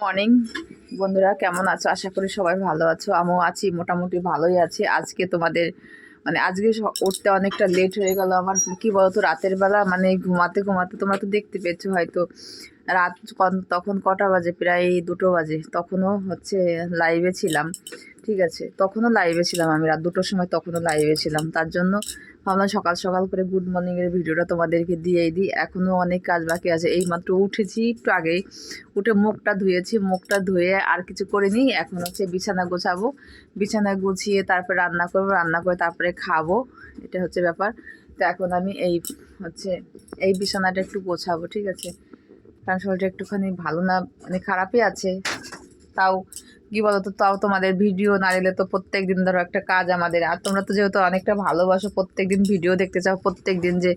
Morning. বন্ধুরা, কেমন আছো? আশা করি সবাই ভালো আছো। আমিও আছি, মোটামুটি ভালোই আছি। আজকে তোমাদের মানে আজকে উঠতে অনেকটা লেট হয়ে গেল আমার। কি বলতো, রাতের বেলা মানে ঘুমাতে ঘুমাতে তোমরা তো দেখতে পেয়েছ হয়তো। রাত তখন কটা বাজে? প্রায় দুটো বাজে। তখনও হচ্ছে লাইভে ছিলাম। ঠিক আছে, তখনও লাইভে ছিলাম আমি, রাত দুটোর সময় তখনও লাইভে ছিলাম। তার জন্য ভাবলাম সকাল সকাল করে গুড মর্নিংয়ের ভিডিওটা তোমাদেরকে দিয়েই দিই। এখনও অনেক কাজ বাকি আছে, এইমাত্র উঠেছি একটু আগেই। উঠে মুখটা ধুয়েছি, মুখটা ধুয়ে আর কিছু করিনি, এখন হচ্ছে বিছানা গোছাবো। বিছানা গুছিয়ে তারপরে রান্না করব, রান্না করে তারপরে খাব, এটা হচ্ছে ব্যাপার। তো এখন আমি এই হচ্ছে, এই বিছানাটা একটু গোছাবো, ঠিক আছে? কারণ শরীরটা একটুখানি ভালো না মানে খারাপই আছে। তাও কি বলতো, তাও তোমাদের ভিডিও না দিলে তো প্রত্যেক দিন ধরো একটা কাজ আমাদের। আর তোমরা তো যেহেতু অনেকটা ভালোবাসো প্রত্যেক দিন ভিডিও দেখতে চাও প্রত্যেক দিন যে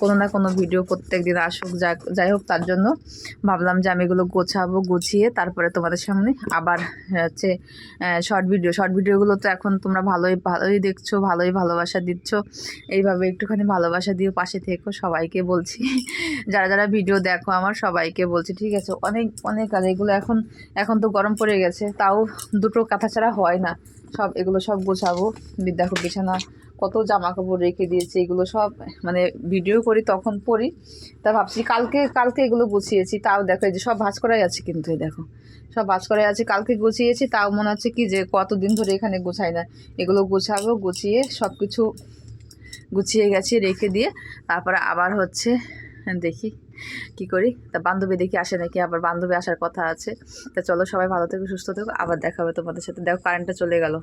কোনো না কোনো ভিডিও প্রত্যেক দিন আসুক যাই হোক, তার জন্য ভাবলাম যে আমি এগুলো গোছাবো, গুছিয়ে তারপরে তোমাদের সামনে আবার হচ্ছে শর্ট ভিডিও শর্ট ভিডিওগুলো তো এখন তোমরা ভালোই ভালোই দেখছ, ভালোই ভালোবাসা দিচ্ছ। এইভাবে একটুখানি ভালোবাসা দিও পাশে থেকো, সবাইকে বলছি। যারা যারা ভিডিও দেখো আমার, সবাইকে বলছি, ঠিক আছে? অনেক অনেক কাজ। এগুলো এখন এখন তো গরম পড়ে গেছে। তাও দুটো কাঁথা ছাড়া হয় না। সব এগুলো সব গোছাবো। বি- দেখো বিছানা, কত জামা কাপড় রেখে দিয়েছি, এগুলো সব মানে ভিডিও করি, তখন পড়ি। তা ভাবছি কালকে কালকে এগুলো গুছিয়েছি, তাও দেখো, এই যে সব ভাঁজ করাই আছে কিন্তু, এই দেখো। সব ভাঁজ করাই আছে, কালকে গুছিয়েছি, তাও মনে হচ্ছে কি যে কতদিন ধরে এখানে গোছাই না। এগুলো গুছাবো, গুছিয়ে সব কিছু গুছিয়ে গেছি, রেখে দিয়ে, তারপরে আবার হচ্ছে দেখি কি করি। তা বান্ধবী দেখি আসে নাকি, আবার বান্ধবী আসার কথা আছে। তা চলো সবাই ভালো থেকো, সুস্থ থেকো, আবার দেখা হবে তোমাদের সাথে। দেখো কারেন্টটা চলে গেল।